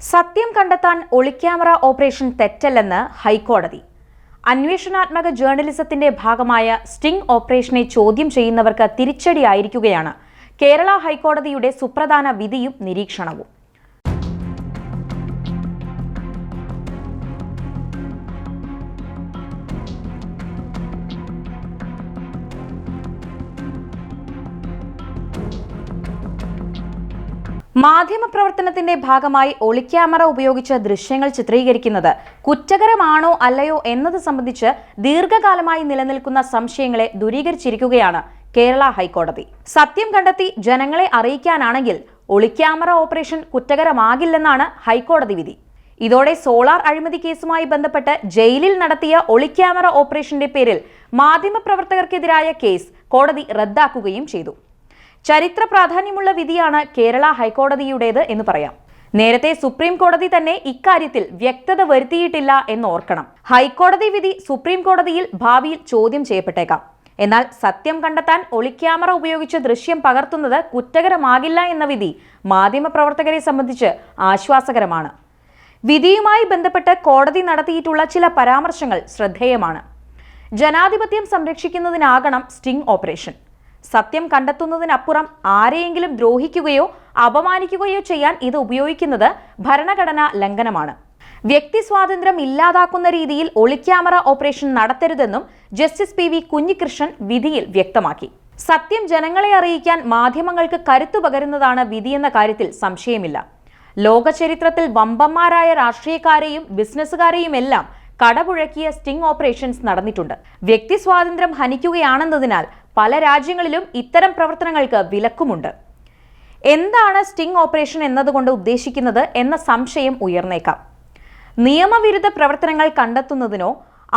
സത്യം കണ്ടെത്താൻ ഒളിക്യാമറ ഓപ്പറേഷൻ തെറ്റല്ലെന്ന് ഹൈക്കോടതി. അന്വേഷണാത്മക ജേർണലിസത്തിന്റെ ഭാഗമായ സ്റ്റിംഗ് ഓപ്പറേഷനെ ചോദ്യം ചെയ്യുന്നവർക്ക് തിരിച്ചടിയായിരിക്കുകയാണ് കേരള ഹൈക്കോടതിയുടെ സുപ്രധാന വിധിയും നിരീക്ഷണവും. മാധ്യമപ്രവർത്തനത്തിന്റെ ഭാഗമായി ഒളിക്യാമറ ഉപയോഗിച്ച് ദൃശ്യങ്ങൾ ചിത്രീകരിക്കുന്നത് കുറ്റകരമാണോ അല്ലയോ എന്നത് സംബന്ധിച്ച് ദീർഘകാലമായി നിലനിൽക്കുന്ന സംശയങ്ങളെ ദൂരീകരിച്ചിരിക്കുകയാണ് കേരള ഹൈക്കോടതി. സത്യം കണ്ടെത്തി ജനങ്ങളെ അറിയിക്കാനാണെങ്കിൽ ഒളിക്യാമറ ഓപ്പറേഷൻ കുറ്റകരമാകില്ലെന്നാണ് ഹൈക്കോടതി വിധി. ഇതോടെ സോളാർ അഴിമതി കേസുമായി ബന്ധപ്പെട്ട് ജയിലിൽ നടത്തിയ ഒളിക്യാമറ ഓപ്പറേഷന്റെ പേരിൽ മാധ്യമപ്രവർത്തകർക്കെതിരായ കേസ് കോടതി റദ്ദാക്കുകയും ചെയ്തു. ചരിത്ര പ്രാധാന്യമുള്ള വിധിയാണ് കേരള ഹൈക്കോടതിയുടേത് എന്ന് പറയാം. നേരത്തെ സുപ്രീം കോടതി തന്നെ ഇക്കാര്യത്തിൽ വ്യക്തത വരുത്തിയിട്ടില്ല എന്ന് ഓർക്കണം. ഹൈക്കോടതി വിധി സുപ്രീം കോടതിയിൽ ഭാവിയിൽ ചോദ്യം ചെയ്യപ്പെട്ടേക്കാം. എന്നാൽ സത്യം കണ്ടെത്താൻ ഒളിക്യാമറ ഉപയോഗിച്ച് ദൃശ്യം പകർത്തുന്നത് കുറ്റകരമാകില്ല എന്ന വിധി മാധ്യമപ്രവർത്തകരെ സംബന്ധിച്ച് ആശ്വാസകരമാണ്. വിധിയുമായി ബന്ധപ്പെട്ട് കോടതി നടത്തിയിട്ടുള്ള ചില പരാമർശങ്ങൾ ശ്രദ്ധേയമാണ്. ജനാധിപത്യം സംരക്ഷിക്കുന്നതിനാകണം സ്റ്റിംഗ് ഓപ്പറേഷൻ. സത്യം കണ്ടെത്തുന്നതിനപ്പുറം ആരെയെങ്കിലും ദ്രോഹിക്കുകയോ അപമാനിക്കുകയോ ചെയ്യാൻ ഇത് ഉപയോഗിക്കുന്നത് ഭരണഘടനാ ലംഘനമാണ്. വ്യക്തി സ്വാതന്ത്ര്യം ഇല്ലാതാക്കുന്ന രീതിയിൽ ഒളിക്യാമറ ഓപ്പറേഷൻ നടത്തരുതെന്നും ജസ്റ്റിസ് പി വി കുഞ്ഞികൃഷ്ണൻ വിധിയിൽ വ്യക്തമാക്കി. സത്യം ജനങ്ങളെ അറിയിക്കാൻ മാധ്യമങ്ങൾക്ക് കരുത്തു പകരുന്നതാണ് വിധിയെന്ന കാര്യത്തിൽ സംശയമില്ല. ലോകചരിത്രത്തിൽ വമ്പന്മാരായ രാഷ്ട്രീയക്കാരെയും ബിസിനസ്സുകാരെയും എല്ലാം കടപുഴക്കിയ സ്റ്റിംഗ് ഓപ്പറേഷൻസ് നടന്നിട്ടുണ്ട്. വ്യക്തി സ്വാതന്ത്ര്യം ഹനിക്കുകയാണെന്നതിനാൽ പല രാജ്യങ്ങളിലും ഇത്തരം പ്രവർത്തനങ്ങൾക്ക് വിലക്കുമുണ്ട്. എന്താണ് സ്റ്റിംഗ് ഓപ്പറേഷൻ എന്നതുകൊണ്ട് ഉദ്ദേശിക്കുന്നത് എന്ന സംശയം ഉയർന്നേക്കാം. നിയമവിരുദ്ധ പ്രവർത്തനങ്ങൾ കണ്ടെത്തുന്നതിനോ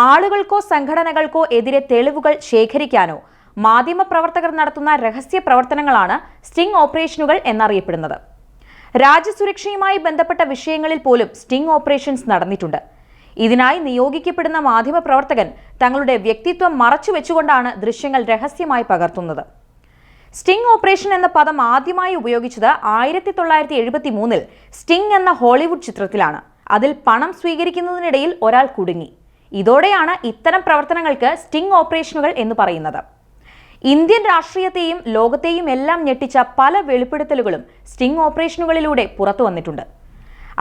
ആളുകൾക്കോ സംഘടനകൾക്കോ എതിരെ തെളിവുകൾ ശേഖരിക്കാനോ മാധ്യമപ്രവർത്തകർ നടത്തുന്ന രഹസ്യ പ്രവർത്തനങ്ങളാണ് സ്റ്റിംഗ് ഓപ്പറേഷനുകൾ എന്നറിയപ്പെടുന്നത്. രാജ്യസുരക്ഷയുമായി ബന്ധപ്പെട്ട വിഷയങ്ങളിൽ പോലും സ്റ്റിംഗ് ഓപ്പറേഷൻസ് നടന്നിട്ടുണ്ട്. ഇതിനായി നിയോഗിക്കപ്പെടുന്ന മാധ്യമപ്രവർത്തകൻ തങ്ങളുടെ വ്യക്തിത്വം മറച്ചു വെച്ചുകൊണ്ടാണ് ദൃശ്യങ്ങൾ രഹസ്യമായി പകർത്തുന്നത്. സ്റ്റിംഗ് ഓപ്പറേഷൻ എന്ന പദം ആദ്യമായി ഉപയോഗിച്ചത് ആയിരത്തി തൊള്ളായിരത്തി എഴുപത്തി മൂന്നിൽ സ്റ്റിംഗ് എന്ന ഹോളിവുഡ് ചിത്രത്തിലാണ്. അതിൽ പണം സ്വീകരിക്കുന്നതിനിടയിൽ ഒരാൾ കുടുങ്ങി. ഇതോടെയാണ് ഇത്തരം പ്രവർത്തനങ്ങൾക്ക് സ്റ്റിംഗ് ഓപ്പറേഷനുകൾ എന്ന് പറയുന്നത്. ഇന്ത്യൻ രാഷ്ട്രീയത്തെയും ലോകത്തെയും എല്ലാം ഞെട്ടിച്ച പല വെളിപ്പെടുത്തലുകളും സ്റ്റിംഗ് ഓപ്പറേഷനുകളിലൂടെ പുറത്തു വന്നിട്ടുണ്ട്.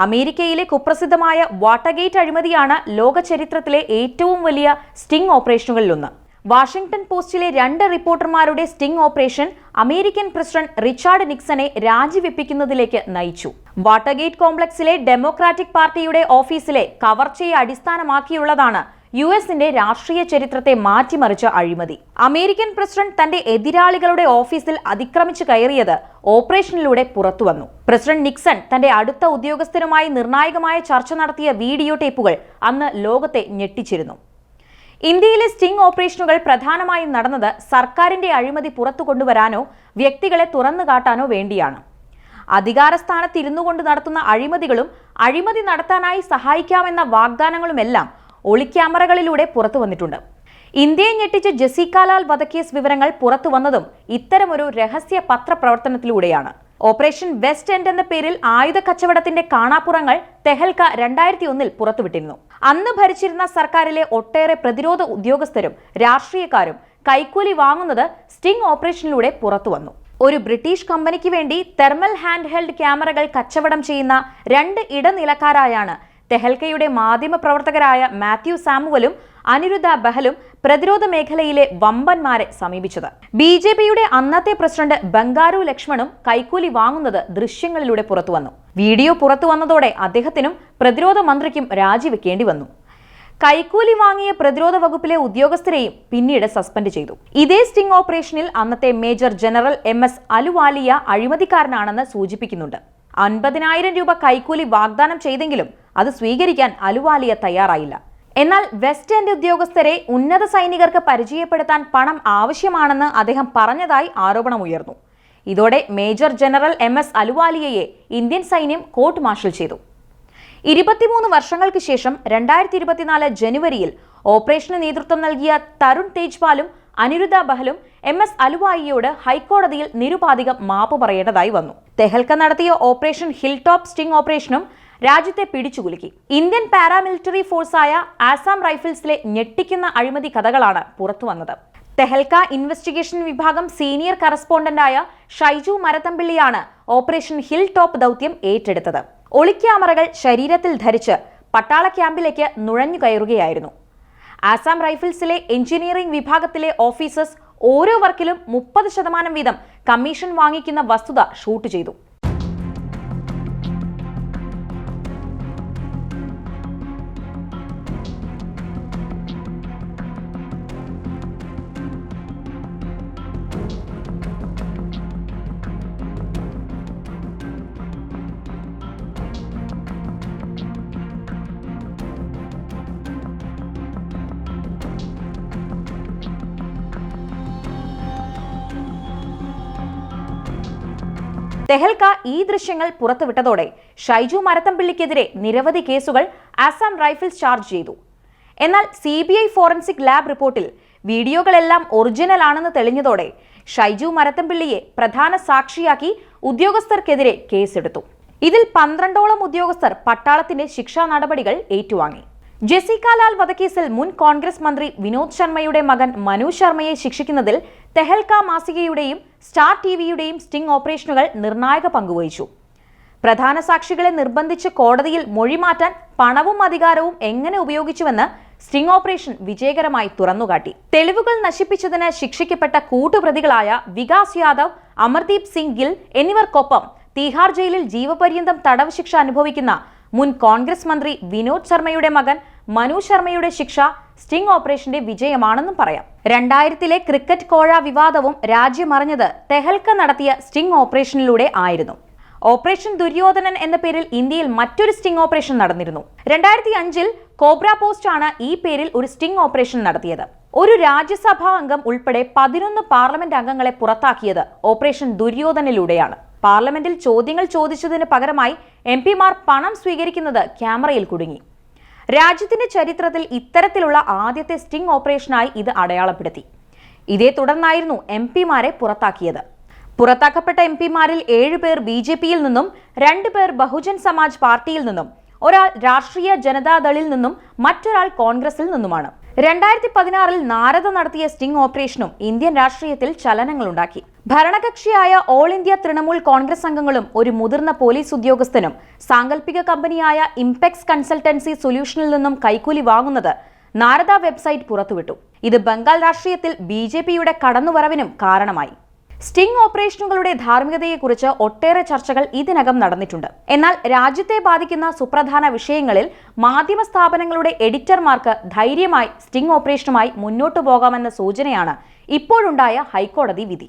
അമേരിക്കയിലെ കുപ്രസിദ്ധമായ വാട്ടർഗേറ്റ് അഴിമതിയാണ് ലോക ചരിത്രത്തിലെ ഏറ്റവും വലിയ സ്റ്റിംഗ് ഓപ്പറേഷനുകളിലൊന്ന്. വാഷിംഗ്ടൺ പോസ്റ്റിലെ രണ്ട് റിപ്പോർട്ടർമാരുടെ sting operation American president Richard നിക്സനെ രാജിവെപ്പിക്കുന്നതിലേക്ക് നയിച്ചു. വാട്ടർഗേറ്റ് കോംപ്ലക്സിലെ ഡെമോക്രാറ്റിക് പാർട്ടിയുടെ ഓഫീസിലെ കവർച്ചയെ അടിസ്ഥാനമാക്കിയുള്ളതാണ് യു എസിന്റെ രാഷ്ട്രീയ ചരിത്രത്തെ മാറ്റിമറിച്ച അഴിമതി. അമേരിക്കൻ പ്രസിഡന്റ് തന്റെ എതിരാളികളുടെ ഓഫീസിൽ അതിക്രമിച്ചു കയറിയത് ഓപ്പറേഷനിലൂടെ പുറത്തുവന്നു. പ്രസിഡന്റ് നിക്സൺ തന്റെ അടുത്ത ഉദ്യോഗസ്ഥരുമായി നിർണായകമായ ചർച്ച നടത്തിയ വീഡിയോ ടേപ്പുകൾ അന്ന് ലോകത്തെ ഞെട്ടിച്ചിരുന്നു. ഇന്ത്യയിലെ സ്റ്റിംഗ് ഓപ്പറേഷനുകൾ പ്രധാനമായും നടന്നത് സർക്കാരിന്റെ അഴിമതി പുറത്തു കൊണ്ടുവരാനോ വ്യക്തികളെ തുറന്നു കാട്ടാനോ വേണ്ടിയാണ്. അധികാരസ്ഥാനത്തിരുന്നു കൊണ്ട് നടത്തുന്ന അഴിമതികളും അഴിമതി നടത്താനായി സഹായിക്കാമെന്ന വാഗ്ദാനങ്ങളുമെല്ലാം ഒളിക്യാമറകളിലൂടെ പുറത്തു വന്നിട്ടുണ്ട്. ഇന്ത്യയെ ഞെട്ടിച്ച ജസീക്കാലാൽ വധക്കേസ് വിവരങ്ങൾ പുറത്തു വന്നതും ഇത്തരമൊരു രഹസ്യ പത്രപ്രവർത്തനത്തിലൂടെയാണ്. ഓപ്പറേഷൻ വെസ്റ്റ് എൻഡ് എന്ന പേരിൽ ആയുധ കച്ചവടത്തിന്റെ കാണാപ്പുറങ്ങൾ തെഹൽക്ക രണ്ടായിരത്തി ഒന്നിൽ പുറത്തുവിട്ടിരുന്നു. അന്ന് ഭരിച്ചിരുന്ന സർക്കാരിലെ ഒട്ടേറെ പ്രതിരോധ ഉദ്യോഗസ്ഥരും രാഷ്ട്രീയക്കാരും കൈക്കൂലി വാങ്ങുന്നത് സ്റ്റിംഗ് ഓപ്പറേഷനിലൂടെ പുറത്തു വന്നു. ഒരു ബ്രിട്ടീഷ് കമ്പനിക്ക് വേണ്ടി തെർമൽ ഹാൻഡ് ഹെൽഡ് ക്യാമറകൾ കച്ചവടം ചെയ്യുന്ന രണ്ട് ഇടനിലക്കാരായാണ് തെഹൽക്കയുടെ മാധ്യമപ്രവർത്തകരായ മാത്യു സാമുവലും അനിരുദ്ധ ബഹലും പ്രതിരോധ മേഖലയിലെ വമ്പന്മാരെ സമീപിച്ചത്. ബി ജെ പിയുടെ അന്നത്തെ പ്രസിഡന്റ് ബംഗാരു ലക്ഷ്മണും കൈക്കൂലി വാങ്ങുന്നത് ദൃശ്യങ്ങളിലൂടെ പുറത്തുവന്നു വീഡിയോ പുറത്തുവന്നതോടെ അദ്ദേഹത്തിനും പ്രതിരോധ മന്ത്രിക്കും രാജിവെക്കേണ്ടി വന്നു. കൈക്കൂലി വാങ്ങിയ പ്രതിരോധ വകുപ്പിലെ ഉദ്യോഗസ്ഥരെയും പിന്നീട് സസ്പെൻഡ് ചെയ്തു. ഇതേ സ്റ്റിംഗ് ഓപ്പറേഷനിൽ അന്നത്തെ major general M S Ahluwalia അഴിമതിക്കാരനാണെന്ന് സൂചിപ്പിക്കുന്നുണ്ട്. അൻപതിനായിരം രൂപ കൈക്കൂലി വാഗ്ദാനം ചെയ്തെങ്കിലും അത് സ്വീകരിക്കാൻ അലുവാലിയ തയ്യാറായില്ല. എന്നാൽ വെസ്റ്റ് എൻഡ് ഉദ്യോഗസ്ഥരെ ഉന്നത സൈനികർക്ക് പരിചയപ്പെടുത്താൻ പണം ആവശ്യമാണെന്ന് അദ്ദേഹം പറഞ്ഞതായി ആരോപണമുയർന്നു. ഇതോടെ മേജർ ജനറൽ എം എസ് അലുവാലിയയെ ഇന്ത്യൻ സൈന്യം കോർട്ട് മാർഷൽ ചെയ്തു. ഇരുപത്തിമൂന്ന് വർഷങ്ങൾക്ക് ശേഷം രണ്ടായിരത്തി ഇരുപത്തിനാല് ജനുവരിയിൽ ഓപ്പറേഷന് നേതൃത്വം നൽകിയ തരുൺ തേജ്പാലും അനിരുദ്ധ ബഹലും എം എസ് അലുവായിയോട് ഹൈക്കോടതിയിൽ നിരുപാധികം മാപ്പ് പറയേണ്ടതായി വന്നു. തെഹൽക്ക നടത്തിയ ഓപ്പറേഷൻ ഹിൽ ടോപ്പ് സ്റ്റിംഗ് ഓപ്പറേഷനും രാജ്യത്തെ പിടിച്ചുകുലുക്കി ഇന്ത്യൻ പാരാമിലിറ്ററി ഫോഴ്സായ ആസാം റൈഫിൾസിലെ ഞെട്ടിക്കുന്ന അഴിമതി കഥകളാണ് പുറത്തുവന്നത് തെഹൽക്ക ഇൻവെസ്റ്റിഗേഷൻ വിഭാഗം സീനിയർ കറസ്പോണ്ടന്റായ ഷൈജു മരത്തമ്പിള്ളിയാണ് ഓപ്പറേഷൻ ഹിൽ ടോപ്പ് ദൗത്യം ഏറ്റെടുത്തത്. ഒളിക്യാമറകൾ ശരീരത്തിൽ ധരിച്ച് പട്ടാള ക്യാമ്പിലേക്ക് നുഴഞ്ഞു കയറുകയായിരുന്നു ആസാം റൈഫിൾസിലെ എഞ്ചിനീയറിംഗ് വിഭാഗത്തിലെ ഓഫീസേഴ്സ് ഓരോ വർക്കിലും മുപ്പത് ശതമാനം വീതം കമ്മീഷൻ വാങ്ങിക്കുന്ന വസ്തുത ഷൂട്ട് ചെയ്തു. തെഹൽക്ക ഈ ദൃശ്യങ്ങൾ പുറത്തുവിട്ടതോടെ ഷൈജു മരത്തമ്പിള്ളിക്കെതിരെ നിരവധി കേസുകൾ ആസാം റൈഫിൾസ് ചാർജ് ചെയ്തു. എന്നാൽ C B I forensic lab റിപ്പോർട്ടിൽ വീഡിയോകളെല്ലാം ഒറിജിനൽ ആണെന്ന് തെളിഞ്ഞതോടെ ഷൈജു മരത്തമ്പിള്ളിയെ പ്രധാന സാക്ഷിയാക്കി ഉദ്യോഗസ്ഥർക്കെതിരെ കേസെടുത്തു. ഇതിൽ പന്ത്രണ്ടോളം ഉദ്യോഗസ്ഥർ പട്ടാളത്തിന്റെ ശിക്ഷാ നടപടികൾ ഏറ്റുവാങ്ങി. ജെസിക്ക ലാൽ വധക്കേസിൽ മുൻ കോൺഗ്രസ് മന്ത്രി വിനോദ് ശർമ്മയുടെ മകൻ മനു ശർമ്മയെ ശിക്ഷിക്കുന്നതിൽ തെഹൽക്ക മാസികയുടെയും സ്റ്റാർ ടി വിയുടെയും സ്റ്റിംഗ് ഓപ്പറേഷനുകൾ നിർണായക പങ്കുവഹിച്ചു. പ്രധാന സാക്ഷികളെ നിർബന്ധിച്ച് കോടതിയിൽ മൊഴിമാറ്റാൻ പണവും അധികാരവും എങ്ങനെ ഉപയോഗിച്ചുവെന്ന് സ്റ്റിംഗ് ഓപ്പറേഷൻ വിജയകരമായി തുറന്നുകാട്ടി. തെളിവുകൾ നശിപ്പിച്ചതിന് ശിക്ഷിക്കപ്പെട്ട കൂട്ടുപ്രതികളായ വികാസ് യാദവ് അമർദീപ് സിംഗ് ഗിൽ എന്നിവർക്കൊപ്പം തീഹാർ ജയിലിൽ ജീവപര്യന്തം തടവ് ശിക്ഷ അനുഭവിക്കുന്ന മുൻ കോൺഗ്രസ് മന്ത്രി വിനോദ് ശർമ്മയുടെ മകൻ മനു ശർമ്മയുടെ ശിക്ഷ സ്റ്റിംഗ് ഓപ്പറേഷന്റെ വിജയമാണെന്നും പറയാം. രണ്ടായിരത്തിലെ ക്രിക്കറ്റ് കോഴ വിവാദവും രാജ്യമറിഞ്ഞത് തെഹൽക്ക നടത്തിയ സ്റ്റിംഗ് ഓപ്പറേഷനിലൂടെ ആയിരുന്നു. ഓപ്പറേഷൻ ദുര്യോധനൻ എന്ന പേരിൽ ഇന്ത്യയിൽ മറ്റൊരു സ്റ്റിംഗ് ഓപ്പറേഷൻ നടന്നിരുന്നു. രണ്ടായിരത്തി അഞ്ചിൽ കോബ്ര പോസ്റ്റ് ആണ് ഈ പേരിൽ ഒരു സ്റ്റിംഗ് ഓപ്പറേഷൻ നടത്തിയത്. ഒരു രാജ്യസഭാ അംഗം ഉൾപ്പെടെ പതിനൊന്ന് പാർലമെന്റ് അംഗങ്ങളെ പുറത്താക്കിയത് ഓപ്പറേഷൻ ദുര്യോധനിലൂടെയാണ് പാർലമെന്റിൽ ചോദ്യങ്ങൾ ചോദിച്ചതിന് പകരമായി എം പിമാർ പണം സ്വീകരിക്കുന്നത് ക്യാമറയിൽ കുടുങ്ങി. രാജ്യത്തിന്റെ ചരിത്രത്തിൽ ഇത്തരത്തിലുള്ള ആദ്യത്തെ സ്റ്റിംഗ് ഓപ്പറേഷനായി ഇത് അടയാളപ്പെടുത്തി. ഇതേ തുടർന്നായിരുന്നു എം പിമാരെ പുറത്താക്കിയത്. പുറത്താക്കപ്പെട്ട എം പിമാരിൽ ഏഴുപേർ ബി ജെ പിയിൽ നിന്നും രണ്ടുപേർ ബഹുജൻ സമാജ് പാർട്ടിയിൽ നിന്നും ഒരാൾ രാഷ്ട്രീയ ജനതാദളിൽ നിന്നും മറ്റൊരാൾ കോൺഗ്രസിൽ നിന്നുമാണ്. രണ്ടായിരത്തി പതിനാറിൽ നാരദ നടത്തിയ സ്റ്റിംഗ് ഓപ്പറേഷനും ഇന്ത്യൻ രാഷ്ട്രീയത്തിൽ ചലനങ്ങളുണ്ടാക്കി. ഭരണകക്ഷിയായ ഓൾ ഇന്ത്യ തൃണമൂൽ കോൺഗ്രസ് അംഗങ്ങളും ഒരു മുതിർന്ന പോലീസ് ഉദ്യോഗസ്ഥനും സാങ്കല്പിക കമ്പനിയായ ഇംപെക്സ് കൺസൾട്ടൻസി സൊല്യൂഷനിൽ നിന്നും കൈക്കൂലി വാങ്ങുന്നത് നാരദ വെബ്സൈറ്റ് പുറത്തുവിട്ടു. ഇത് ബംഗാൾ രാഷ്ട്രീയത്തിൽ ബി ജെ പിയുടെ കടന്നുവരവിനും കാരണമായി. സ്റ്റിംഗ് ഓപ്പറേഷനുകളുടെ ധാർമ്മികതയെക്കുറിച്ച് ഒട്ടേറെ ചർച്ചകൾ ഇതിനകം നടന്നിട്ടുണ്ട്. എന്നാൽ രാജ്യത്തെ ബാധിക്കുന്ന സുപ്രധാന വിഷയങ്ങളിൽ മാധ്യമ സ്ഥാപനങ്ങളുടെ എഡിറ്റർമാർക്ക് ധൈര്യമായി സ്റ്റിംഗ് ഓപ്പറേഷനുമായി മുന്നോട്ടു പോകാമെന്ന സൂചനയാണ് ഇപ്പോഴുണ്ടായ ഹൈക്കോടതി വിധി.